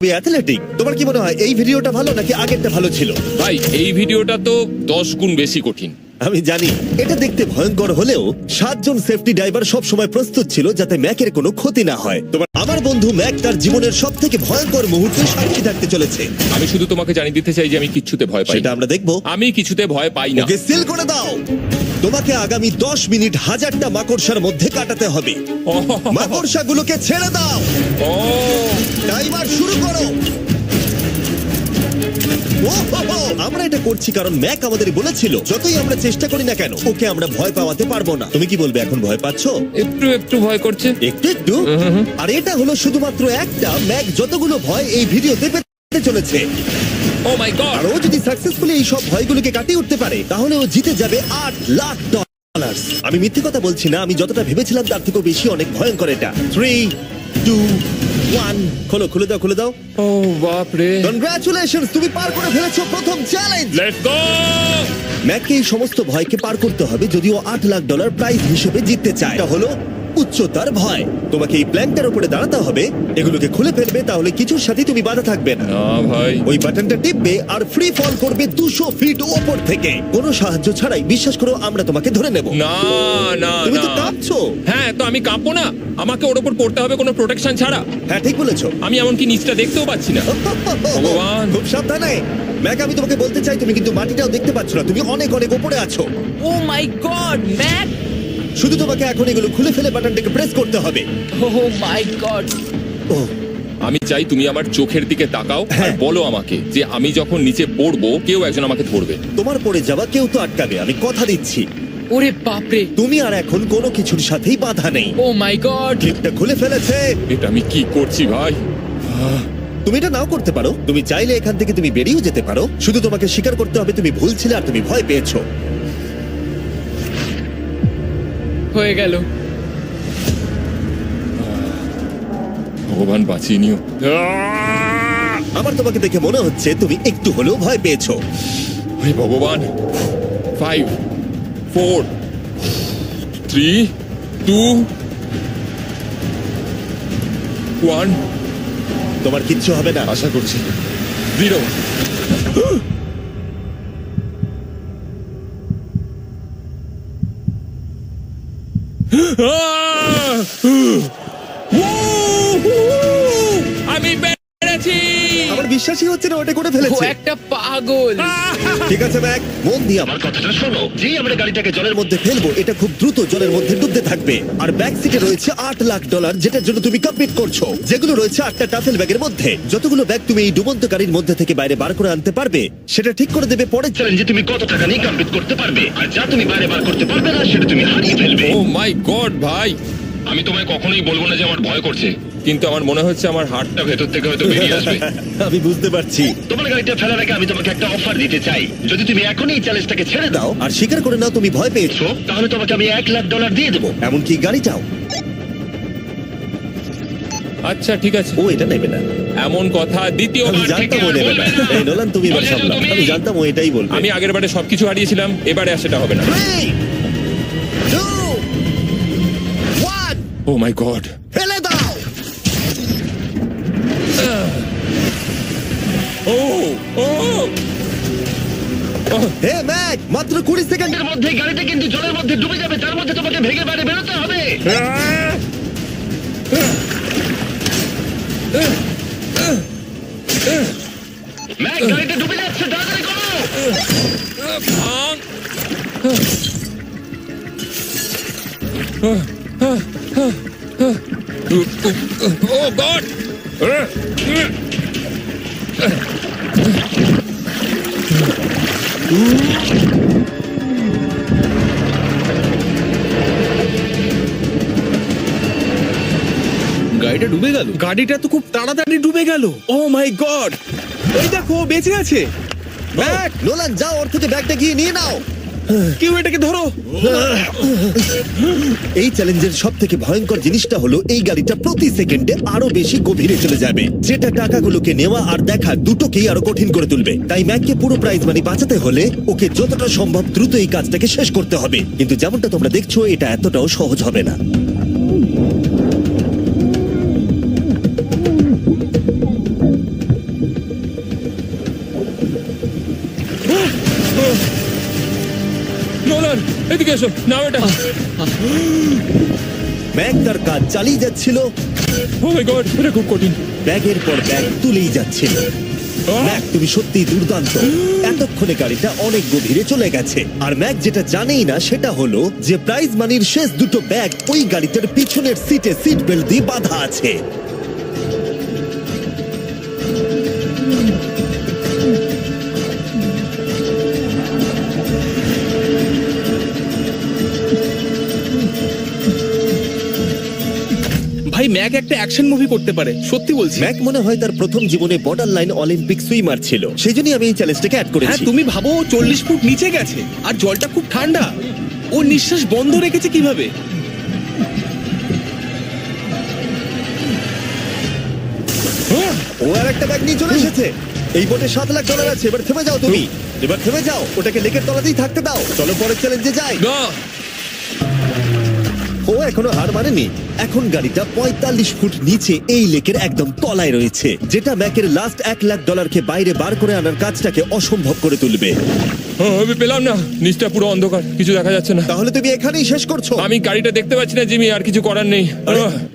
Athletic তোমার কি মনে হয় এই ভিডিওটা ভালো নাকি আগেরটা ভালো ছিল? ভাই এই ভিডিওটা তো দশ গুণ বেশি কঠিন। আমি জানি এটা দেখতে ভয়ঙ্কর হলেও সাতজন সেফটি ড্রাইভার সব সময় প্রস্তুত ছিল যাতে ম্যাকের কোনো ক্ষতি না হয়। তোমার আমার বন্ধু ম্যাক তার জীবনের সব থেকে ভয়ঙ্কর মুহূর্তে সাক্ষী থাকতে চলেছে। আমি শুধু তোমাকে জানিয়ে দিতে চাই যে আমি কিচ্ছুতে ভয় পাই সেটা না। আমরা দেখব। আমি কিছুতে ভয় পাই না। ওকে সিল করে দাও। তোমাকে আগামী দশ মিনিট হাজারটা মাকড়সার মধ্যে কাটাতে হবে। মাকড়সাগুলোকে ছেড়ে দাও। ও, টাইমার শুরু! আমরা এটা করছি কারণ ম্যাক আমাদের বলেছিল যতই আমরা চেষ্টা করি না কেন ওকে আমরা ভয় পাওয়াতে পারব না। তুমি কি বলবে এখন ভয় পাচ্ছো? একটু একটু ভয় করছে। একটু একটু? আর এটা হলো শুধুমাত্র একটা ম্যাক যতগুলো ভয় এই ভিডিওতে পেতে চলেছে। ও মাই গড আর ও যদি সাকসেসফুলি এই সব ভয়গুলোকে কাটিয়ে উঠতে পারে তাহলে ও জিতে যাবে আট লাখ ডলার আমি মিথ্যে কথা বলছি না আমি যতটা ভেবেছিলাম তার থেকেও বেশি অনেক ভয়ঙ্কর এটা। থ্রি টু ওয়ান খোলো খুলে দাও খুলে দাও। ও বাপ রে কনগ্রাচুলেশন তুমি পার করে ফেলেছো প্রথম চ্যালেঞ্জ লেটস গো ম্যাককে এই সমস্ত ভয়কে পার করতে হবে যদিও আট লাখ ডলার প্রাইজ হিসেবে জিততে চায়। এটা হলো উচ্চতার ভয়। তোমাকে এই প্ল্যানটার উপরে দাঁড়াতে হবে এগুলোকে খুলে ফেলবে তাহলে কিছুর সাথে তুমি বাধা থাকবে না। না ভাই। ওই বাটনটা টিপবে আর ফ্রি ফল করবে দুশো ফিট ওপর থেকে। কোনো সাহায্য ছাড়াই বিশ্বাস করো আমরা তোমাকে ধরে নেব। না না তুমি তো আমি কাঁপবো না? আমাকে ওর উপর পড়তে হবে কোনো প্রোটেকশন ছাড়া। হ্যাঁ ঠিক বলেছ। আমি এমনকি নিচটা দেখতেও পাচ্ছি না। ভগবান। খুব সাবধানে। ম্যাক আমি তোমাকে বলতে চাই তুমি কিন্তু মাটিটাও দেখতে পাচ্ছ না। তুমি অনেক অনেক উপরে আছো। ও মাই গড ম্যাক। শুধু তোমাকে এখন এগুলো খুলে ফেলে বাটনটাকে প্রেস করতে হবে। Oh my god. ও। আমি চাই তুমি আমার চোখের দিকে তাকাও আর হ্যাঁ। বলো আমাকে যে আমি যখন নিচে পড়ব কেউ একজন আমাকে ধরবে। তোমার পড়ে যাওয়া কেউ তো আটকাবে আমি কথা দিচ্ছি। ওরে বাপরে। তুমি আর এখন কোনো কিছুর সাথেই বাধা নেই। ও মাই গড ক্লিপটা খুলে ফেলেছে। এটা আমি কি করছি ভাই? তুমি এটা নাও করতে পারো। তুমি চাইলে এখান থেকে তুমি বেরিয়েও যেতে পারো। শুধু তোমাকে স্বীকার করতে হবে তুমি ভুল ছিলে আর তুমি ভয় পেয়েছ। হয়ে গেল। ভগবান বাঁচিয়ে নিও। আমার তোমাকে দেখে মনে হচ্ছে তুমি একটু হলেও ভয় পেয়েছ। হে ভগবান five four three, two, one. তোমার কিচ্ছু হবে না। আশা করছি। জিরো। আমি বিশ্বাসই হচ্ছে না ওটা করে ও ফেলেছে একটা পাগল। ঠিক আছে ম্যাক। মন দিয়ে আমার কথাটা শোনো। যেই আমরা গাড়িটাকে জলের মধ্যে ফেলব এটা খুব দ্রুত জলের মধ্যে ডুবতে থাকবে। আর ব্যাক সিটে রয়েছে আট লাখ ডলার যেটার জন্য তুমি কমপ্লিট করছ। যেগুলো রয়েছে আটটা টাফেল ব্যাগের মধ্যে। যতগুলো ব্যাগ তুমি এই ডুবন্ত গাড়ির মধ্যে থেকে বাইরে বার করে আনতে পারবে সেটা ঠিক করে দেবে পরের চ্যালেঞ্জে তুমি কত টাকা নিয়ে কমপ্লিট করতে পারবে। আর যা তুমি বাইরে বার করতে পারবে না সেটা তুমি হারিয়ে ফেলবে। ও মাই গড ভাই। আমি তোমায় কখনোই বলব না যে আমার ভয় করছে। কিন্তু আমার মনে হচ্ছে আমার হার্টটা ভেতর থেকে হয়তো বেরিয়ে আসবে। আমি বুঝতে পারছি। তোমার গাড়িটা ফেলার আগে আমি তোমাকে একটা অফার দিতে চাই। যদি তুমি এখনই এই চ্যালেঞ্জটাকে ছেড়ে দাও আর স্বীকার করে নাও তুমি ভয় পেয়েছ। তাহলে তোমাকে আমি এক লাখ ডলার দিয়ে দেবো। এমনকি গাড়িটাও আচ্ছা ঠিক আছে। ও এটা নেবে না। এমন কথা দ্বিতীয় আমি জানতাম ও নেবে না। এই নোলান তুমি এবার সামলাও। আমি জানতাম ও এটাই বলবে। আমি আগের বারে সবকিছু হারিয়েছিলাম এবারে আর সেটা হবে না। ও মাই গড হে ম্যাক মাত্র কুড়ি সেকেন্ডের মধ্যে গাড়িটা কিন্তু জলের মধ্যে ডুবে যাবে তার মধ্যে তোমাকে ভেঙে বাইরে বেরোতে হবে। ম্যাক গাড়িটা ডুবে যাচ্ছে তাড়াতাড়ি করো। Oh god! গাড়িটা ডুবে গেল। গাড়িটা তো খুব তাড়াতাড়ি ডুবে গেল। ও মাই গড এই দেখো বেঁচে আছে ব্যাগ নোলান যাও ওর থেকে ব্যাগটা গিয়ে নিয়ে নাও। কেউ এটাকে ধরো। এই চ্যালেঞ্জের সব থেকে ভয়ঙ্কর জিনিসটা হলো এই গাড়িটা প্রতি সেকেন্ডে আরও বেশি গভীরে চলে যাবে। যেটা টাকাগুলোকে নেওয়া আর দেখা দুটোকেই আরও কঠিন করে তুলবে। তাই ম্যাককে পুরো প্রাইজ মানি বাঁচাতে হলে ওকে যতটা সম্ভব দ্রুত এই কাজটাকে শেষ করতে হবে। কিন্তু যেমনটা তোমরা দেখছ, এটা এতটাও সহজ হবে না। এদিকে এসো নাও এটা। ম্যাক তার কাজ চালিয়ে যাচ্ছিল। ও মাই গড এটা খুব কঠিন। ব্যাগের পর ব্যাগ তুলেই যাচ্ছিল। ম্যাক তুমি সত্যি দুর্দান্ত। এতক্ষণে গাড়িটা অনেক গভীরে চলে গেছে। আর ম্যাক যেটা জানেই না সেটা হলো যে প্রাইজ মানির শেষ দুটো ব্যাগ ওই গাড়িটার পিছনের সিটে সিট বেল্ট দিয়ে বাঁধা আছে। ভাই ম্যাক একটা অ্যাকশন মুভি করতে পারে সত্যি বলছি। ম্যাক মনে হয় তার প্রথম জীবনে বর্ডার লাইন অলিম্পিক সুইমার ছিল। সেই জন্যই আমি এই চ্যালেঞ্জটাকে অ্যাড হ্যাঁ করেছি তুমি ভাবো চল্লিশ ফুট নিচে গেছে আর জলটা খুব ঠান্ডা। ও নিঃশ্বাস বন্ধ রেখেছে কীভাবে? ও আর একটা ব্যাগ নিয়ে চলে এসেছে। এই বোটে সাত লাখ ডলার আছে এবার থেমে যাও তুমি। এবার থেমে যাও ওটাকে লেকের তলাতেই থাকতে দাও। চলো পরের চ্যালেঞ্জে যাই। না। ও এখনও হার মানেনি। এখন গাড়িটা পঁয়তাল্লিশ ফুট নিচে এই লেকের একদম তলায় রয়েছে যেটা ম্যাকের লাস্ট এক লাখ ডলারকে বাইরে বার করে আনার কাজটাকে অসম্ভব করে তুলবে। ও, আমি পেলাম না। নিচটা পুরো অন্ধকার কিছু দেখা যাচ্ছে না। তাহলে তুমি এখানেই শেষ করছ? আমি গাড়িটা দেখতে পাচ্ছি না জিমি আর কিছু করার নেই।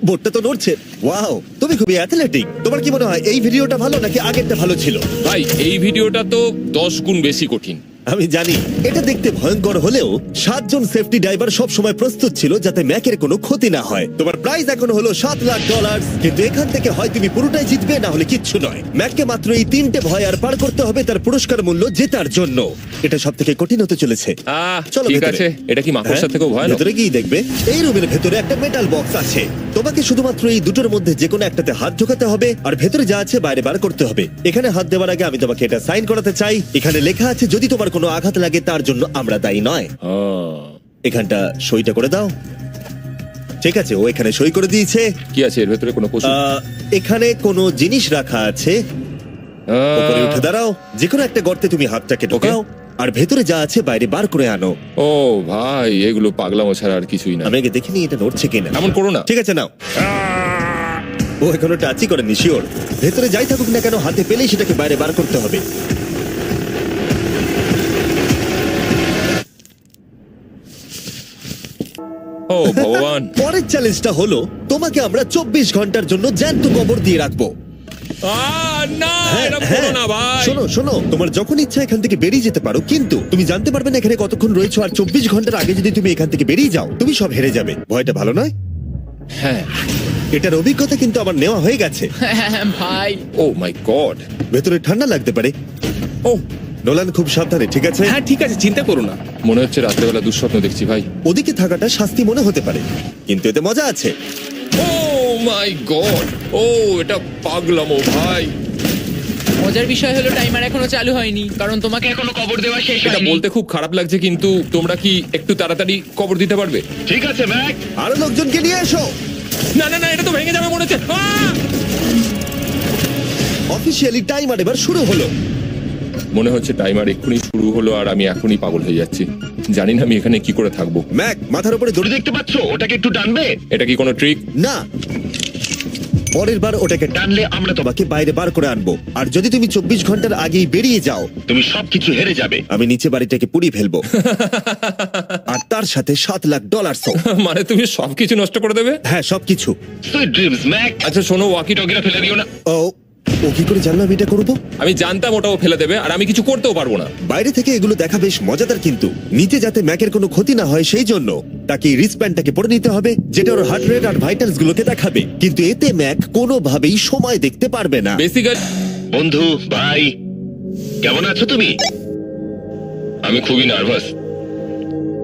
বোটটা তো নড়ছে। ওয়াও তুমি খুবই অ্যাথলেটিক তোমার কি মনে হয় এই ভিডিওটা ভালো নাকি আগেরটা ভালো ছিল? ভাই এই ভিডিওটা তো দশ গুণ বেশি কঠিন। আমি জানি। এটা দেখতে ভয়ঙ্কর হলেও সাতজন সেফটি ড্রাইভার সব সময় প্রস্তুত ছিল যাতে ম্যাকের কোনো ক্ষতি না হয়। তোমার প্রাইস এখন হলো সাত লাখ ডলার কিন্তু এখান থেকে হয় তুমি পুরোটাই জিতবে না হলে কিচ্ছু নয়। ম্যাককে মাত্র এই তিনটে ভয় আর পার করতে হবে তার পুরস্কার মূল্য জেতার জন্য। এটা সব থেকে কঠিন হতে চলেছে। আহ চলো ঠিক ভেতরে। আছে। এটা কি মাকড়সার হ্যাঁ, থেকেও ভয়ানক? ভেতরে গিয়ে দেখবে। এই রুমের ভেতরে একটা মেটাল বক্স আছে। তোমাকে শুধুমাত্র এই দুটোর মধ্যে যে কোনো একটাতে হাত ঢোকাতে হবে আর ভেতরে যা আছে বাইরে বার করতে হবে। এখানে হাত দেওয়ার আগে আমি তোমাকে এটা সাইন করাতে চাই। এখানে লেখা আছে যদি তোমার কোনো আঘাত লাগে তার জন্য আমরা দায়ী নয়। এখানটা সইটা করে দাও। ঠিক আছে ও এখানে সই করে দিয়েছে। কি আছে এর ভেতরে কোনো পশু? আহ, এখানে কোনো জিনিস রাখা আছে। আহ, উপরে উঠে দাঁড়াও যে কোনো একটা গর্তে তুমি হাতটাকে ঢোকাও আর ভেতরে যা আছে বাইরে বার করে আনো। ও ভাই এগুলো পাগলামো ছাড়া আর কিছুই না। আমি আগে দেখিনি এটা নড়ছে কিনা। এমন করো না। ঠিক আছে নাও। ও এখনও টাচই করেনি শিওর ভেতরে যাই থাকুক না কেন হাতে পেলেই সেটাকে বাইরে বার করতে হবে। ও ভগবান। পরের চ্যালেঞ্জটা হলো তোমাকে আমরা চব্বিশ ঘণ্টার জন্য জ্যান্ত কবর দিয়ে রাখব। আহ, না হ্যাঁ, হ্যাঁ। করো না ভাই। শোনো শোনো তোমার যখন ইচ্ছা এখান থেকে বেরিয়ে যেতে পারো কিন্তু তুমি জানতে পারবে না এখানে কতক্ষণ রয়েছো আর চব্বিশ ঘণ্টার আগে যদি তুমি এখান থেকে বেরিয়ে যাও তুমি সব হেরে যাবে। ভয়টা ভালো নয়? হ্যাঁ। এটার অভিজ্ঞতা কিন্তু আমার নেওয়া হয়ে গেছে। ভাই। ও মাই গড ভেতরে ঠান্ডা লাগতে পারে। ও নোলান খুব সাবধানে ঠিক আছে? হ্যাঁ ঠিক আছে চিন্তা করো না। মনে হচ্ছে রাত্রেবেলা দুঃস্বপ্ন দেখছি ভাই। ওদিকে থাকাটা শাস্তি মনে হতে পারে কিন্তু এতে মজা আছে। ও মাই গড ও এটা পাগলামো ভাই। মজার বিষয় হলো টাইমার এখনও চালু হয়নি কারণ তোমাকে এখনও কবর দেওয়া শেষ এটা হয়নি। বলতে খুব খারাপ লাগছে কিন্তু তোমরা কি একটু তাড়াতাড়ি কবর দিতে পারবে? ঠিক আছে ম্যাক। আরও লোকজনকে নিয়ে এসো। না না না এটা তো ভেঙে যাবে মনে হচ্ছে। আহ! অফিসিয়ালি টাইমার এবার শুরু হলো। মনে হচ্ছে টাইমার এক্ষুনি শুরু হলো আর আমি এখনই পাগল হয়ে যাচ্ছি। জানি না আমি এখানে কি করে থাকব। ম্যাক মাথার উপরে দড়ি দেখতে পাচ্ছ? ওটাকে একটু টানবে? এটা কি কোনো ট্রিক না। পরের বার ওটাকে টানলে আমরা তোমাকে বাইরে বার করে আনব। আর যদি তুমি চব্বিশ ঘণ্টার আগেই বেরিয়ে যাও তুমি সবকিছু হেরে যাবে। আমি নিচে বাড়িটাকে পুড়িয়ে ফেলব। আর তার সাথে সাত লাখ ডলার মানে তুমি সবকিছু নষ্ট করে দেবে? হ্যাঁ সবকিছু। আচ্ছা শোনো ওয়াকি টকিরা ফেলে দিও না। ও ও কি করে জানলাম এটা করব? আমি জানতাম ওটাও ফেলে দেবে আর আমি কিছু করতেও পারব না। বাইরে থেকে এগুলো দেখা বেশ মজাদার কিন্তু। নিচে যাতে ম্যাকের কোনো ক্ষতি না হয় সেই জন্য তাকে রিসপ্যান্ডটাকে পরে নিতে হবে যেটা ওর হার্ট রেট আর ভাইটালস গুলোকে দেখাবে। কিন্তু এতে ম্যাক কোনোভাবেই সময় দেখতে পারবে না। বেসিক্যালি বন্ধু ভাই কেমন আছো তুমি? আমি খুবই নার্ভাস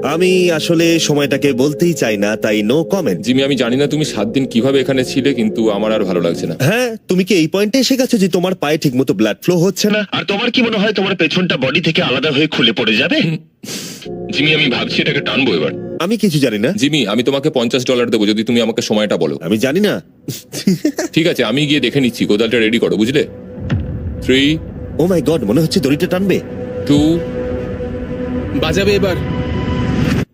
আমি আসলে সময়টাকে বলতেই চাই না তাই নো কমেন্ট জিমি আমি জানি না তুমি সাত দিন কীভাবে এখানে ছিলে কিন্তু আমার আর ভালো লাগছে না। হ্যাঁ তুমি কি এই পয়েন্টে এসে গেছো যে তোমার পায়ে ঠিকমতো ব্লাড ফ্লো হচ্ছে না? আর তোমার কি মনে হয় তোমার পেছনটা বডি থেকে আলাদা হয়ে খুলে পড়ে যাবে? জিমি আমি ভাবছি এটাকে টানবো এবার। আমি কিছু জানি না। জিমি আমি তোমাকে পঞ্চাশ ডলার দেবো যদি তুমি আমাকে সময়টা বলো। আমি জানি না। ঠিক আছে আমি গিয়ে দেখে নিচ্ছি কোদালটা রেডি করো বুঝলে? থ্রি ও মাই গড মনে হচ্ছে দড়িটা টানবে। টু বাজাবে এবার।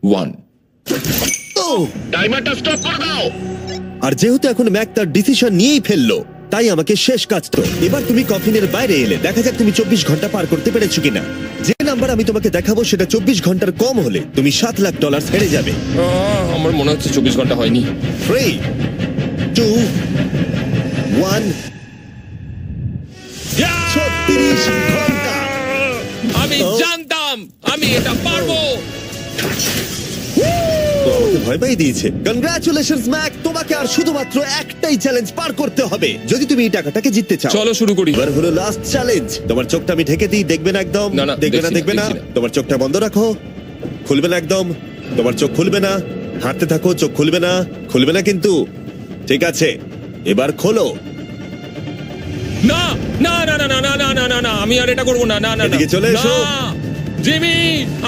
ওয়ান ও টাইমারটা স্টপ করে দাও! আর যেহেতু এখন ম্যাক তার ডিসিশন নিয়েই ফেলল তাই আমাকে শেষ কাজ তো। এবার তুমি কফিনের বাইরে এলে দেখা যাক তুমি চব্বিশ ঘণ্টা পার করতে পেরেছ কিনা। যে নাম্বার আমি তোমাকে দেখাবো সেটা চব্বিশ ঘণ্টার কম হলে তুমি সাত লাখ ডলার হেরে যাবে। আহ, আমার মনে হচ্ছে চব্বিশ ঘণ্টা হয়নি। থ্রি টু ওয়ান ছত্রিশ ঘণ্টা। আমি জানতাম আমি এটা পারব। আমাকে ভয় পাই দিয়েছে কনগ্রাচুলেশন ম্যাক তোমাকে আর শুধুমাত্র একটাই চ্যালেঞ্জ পার করতে হবে যদি তুমি এই টাকাটাকে জিততে চাও চলো শুরু করি এবার হলো লাস্ট চ্যালেঞ্জ তোমার চোখটা আমি ঢেকে দিই দেখবে না একদম না, না, দেখবে না দেখছি না, দেখবে না দেখছি না। তোমার চোখটা বন্ধ রাখো খুলবে না একদম তোমার চোখ খুলবে না হাঁটতে থাকো চোখ খুলবে না খুলবে না কিন্তু ঠিক আছে এবার খোলো না না না না না না না না না না আমি আর এটা করব না না না না। এদিকে চলে এসো। না, জিমি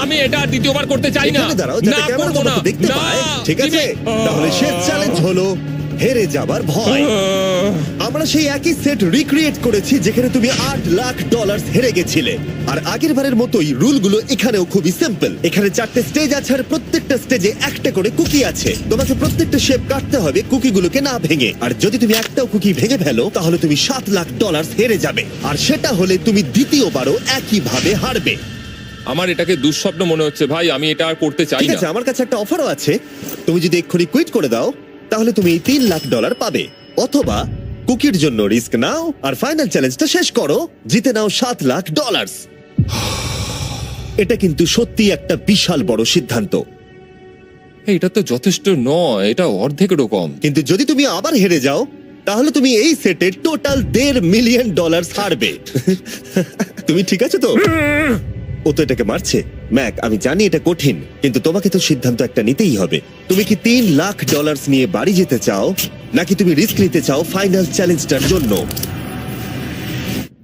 আমি এটা আর দ্বিতীয়বার করতে চাই না। এখানে দাঁড়াও যাতে না ক্যামেরা করব না। তোমাকে দেখতে না, পায়। ঠিক আছে? জিমি। তাহলে শেষ চ্যালেঞ্জ হলো হেরে যাবার ভয়। আমরা সেই একই সেট রিক্রিয়েট করেছি যেখানে তুমি আট লাখ ডলার হেরে গেছিলে। আর আগের বারের মতোই রুলগুলো এখানেও খুবই সিম্পল এখানে চারটে স্টেজ আছে আর প্রত্যেকটা স্টেজে একটা করে কুকি আছে। তোমাকে প্রত্যেকটা শেপ কাটতে হবে কুকিগুলোকে না ভেঙে। আর যদি তুমি একটাও কুকি ভেঙে ফেলো তাহলে তুমি সাত লাখ ডলার হেরে যাবে। আর সেটা হলে তুমি দ্বিতীয়বারও একই ভাবে হারবে। আমার এটাকে দুঃস্বপ্ন মনে হচ্ছে ভাই আমি এটা আর করতে চাই ঠিক না। আমার কাছে একটা অফারও আছে। তুমি যদি এক্ষুনি কুইট করে দাও তাহলে তুমি এই তিন লাখ ডলার পাবে। অথবা কুকির জন্য রিস্ক নাও আর ফাইনাল চ্যালেঞ্জটা শেষ করো। জিতে নাও সাত লাখ ডলার এটা কিন্তু সত্যি একটা বিশাল বড় সিদ্ধান্ত। এই, এটা তো যথেষ্ট নয় এটা অর্ধেকেরও কম কিন্তু যদি তুমি আবার হেরে যাও তাহলে তুমি এই সেটে টোটাল দেড় মিলিয়ন ডলার ছাড়বে তুমি ঠিক আছে তো? ও তো এটাকে মারছে। ম্যাক আমি জানি এটা কঠিন কিন্তু তোমাকে তো সিদ্ধান্ত একটা নিতেই হবে। তুমি কি তিন লাখ ডলার নিয়ে বাড়ি যেতে চাও নাকি তুমি রিস্ক নিতে চাও ফাইনাল চ্যালেঞ্জটার জন্য?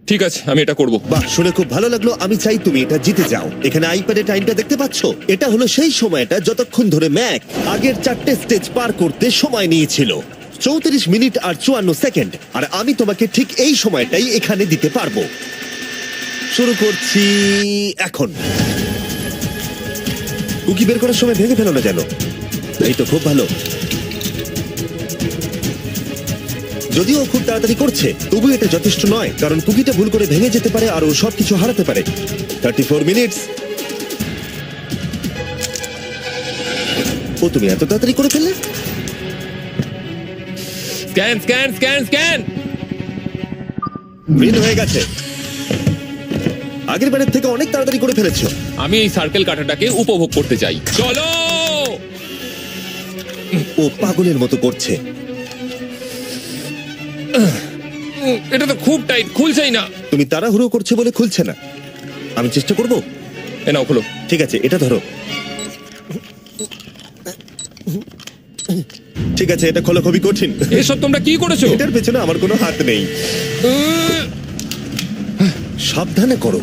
ঠিক আছে আমি এটা করব। বাহ শুনে খুব ভালো লাগল। আমি চাই তুমি এটা জিতে যাও। এখানে আইপ্যাডে টাইমটা দেখতে পাচ্ছ? এটা হলো সেই সময়টা যতক্ষণ ধরে ম্যাক আগের চারটে স্টেজ পার করতে সময় নিয়েছিল। চৌত্রিশ মিনিট আর চুয়ান্ন সেকেন্ড। আর আমি তোমাকে ঠিক এই সময়টাই এখানে দিতে পারব। শুরু করছি এখন। কুকি বের করার সময় ভেঙে ফেলো না যেন। এই তো খুব ভালো। যদিও ও খুব তাড়াতাড়ি করছে তবু এটা যথেষ্ট নয় কারণ কুকিটা ভুল করে ভেঙে যেতে পারে আর ও সবকিছু হারাতে পারে। থার্টি ফোর মিনিটস ও তুমি এত তাড়াতাড়ি করে ফেললে? স্ক্যান স্ক্যান স্ক্যান স্ক্যান হয়ে গেছে। আগের বারের থেকে অনেক তাড়াতাড়ি করে ফেলেছো। আমি এই সার্কেল কাটাটাকে উপভোগ করতে চাই। চলো! ও পাগলের মতো করছে। এটা তো খুব টাইট খুলছেই না। তুমি তাড়াহুড়ো করছে বলে খুলছে না। আমি চেষ্টা করব? এ নাও খোলো। ঠিক আছে এটা ধরো। ঠিক আছে এটা খোলা খুবই কঠিন। এসব তোমরা কি করেছ? এটার পেছনে আমার কোনো হাত নেই। সাবধানে করো।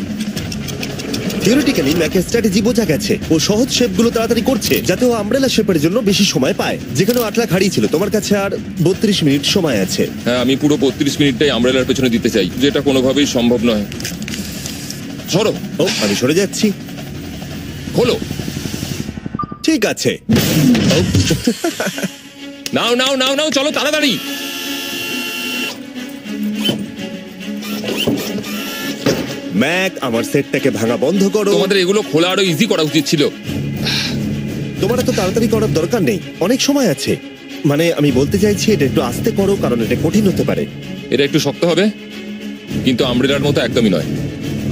থিওরিটিক্যালি ম্যাকের স্ট্র্যাটেজি বোঝা গেছে। ও সহজ শেপগুলো তাড়াতাড়ি করছে যাতে ও আমব্রেলা শেপের জন্য বেশি সময় পায়। যেখানে ও আট লাখ হারিয়েছিল তোমার কাছে আর বত্রিশ মিনিট সময় আছে। হ্যাঁ আমি পুরো বত্রিশ মিনিটটাই আমব্রেলার পেছনে দিতে চাই যেটা কোনোভাবেই সম্ভব নয়। সরো। ও আমি সরে যাচ্ছি। খোলো। ঠিক আছে। নাও নাও নাও নাও চলো তাড়াতাড়ি। ম্যাক আমার সেটটাকে ভাঙা বন্ধ করো। তোমাদের এগুলো খোলা আরও ইজি করা উচিত ছিল। তোমার এত তাড়াতাড়ি করার দরকার নেই অনেক সময় আছে। মানে আমি বলতে চাইছি এটা একটু আস্তে করো কারণ এটা কঠিন হতে পারে। এটা একটু শক্ত হবে কিন্তু আমব্রেলার মতো একদমই নয়।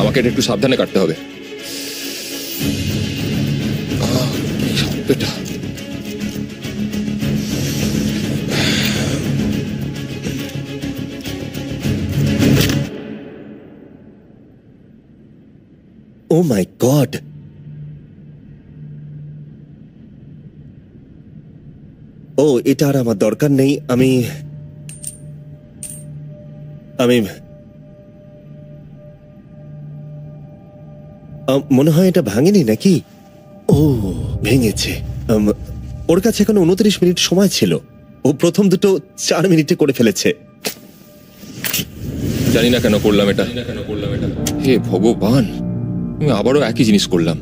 আমাকে এটা একটু সাবধানে কাটতে হবে। আহ, এই শব্দটা। ও মাই গড ও এটা আর আমার দরকার নেই আমি আমি মনে হয় এটা ভাঙেনি নাকি? ও ভেঙেছে। ওর কাছে এখন উনত্রিশ মিনিট সময় ছিল। ও প্রথম দুটো চার মিনিটে করে ফেলেছে। জানি না কেন করলাম এটা। কেন করলাম এটা। হে ভগবান। আমি আবারও একই জিনিস করলাম।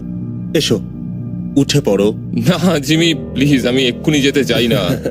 এসো উঠে পড়ো। না জিমি প্লিজ আমি এক্ষুনি যেতে চাই না।